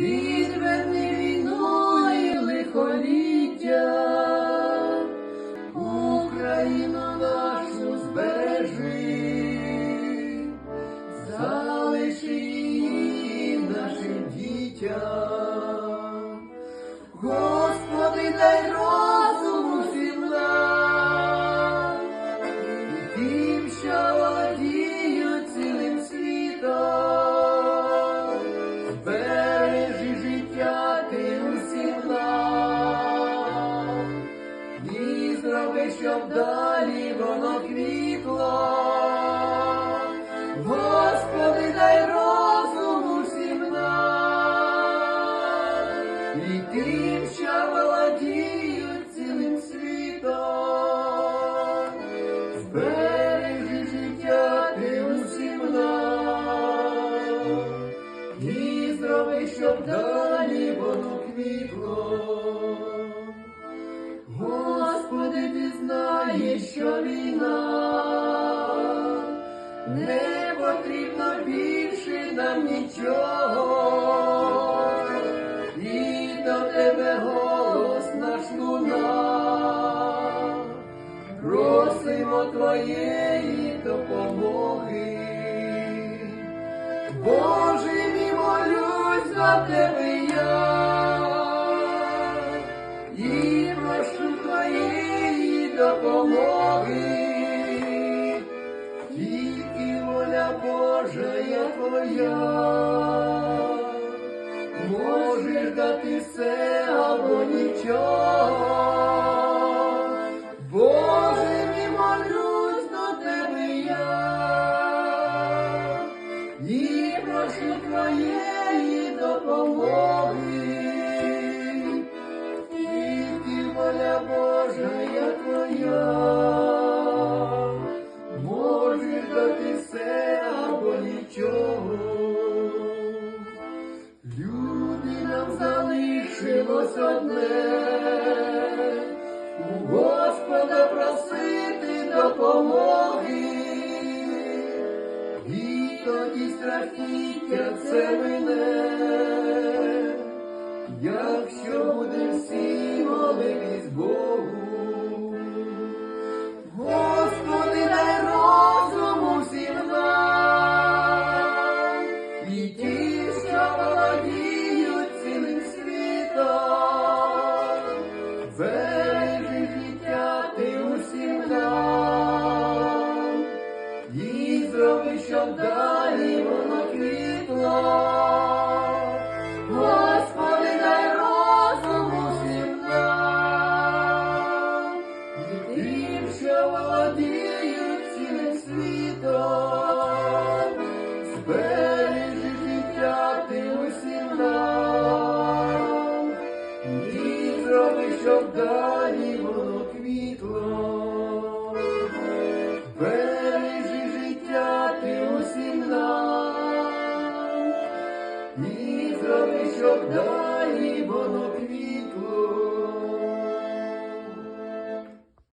відверни війною лихоліття, Україну нашу збережи, залиши її нашим дітям. Щоб далі воно квітло. Що війна не потрібно більше нам нічого, і до тебе голос наш луна, просимо твоєї допомоги. Боже, мій молюсь за тебе я, і прошу твоєї допомоги. Божа я твоя, можеш дати все або нічого. Боже, мій молюсь до тебе я, і прошу твоєї допомоги. Тільки воля Божа я твоя, можеш дати ось одне, у Господа просити допомоги, і тоді страхіття це мине, якщо буде всі молитись Богу. обдалі воно квітло, Господи, дай розуму всім і тим, володіють світом. Щоб далі воно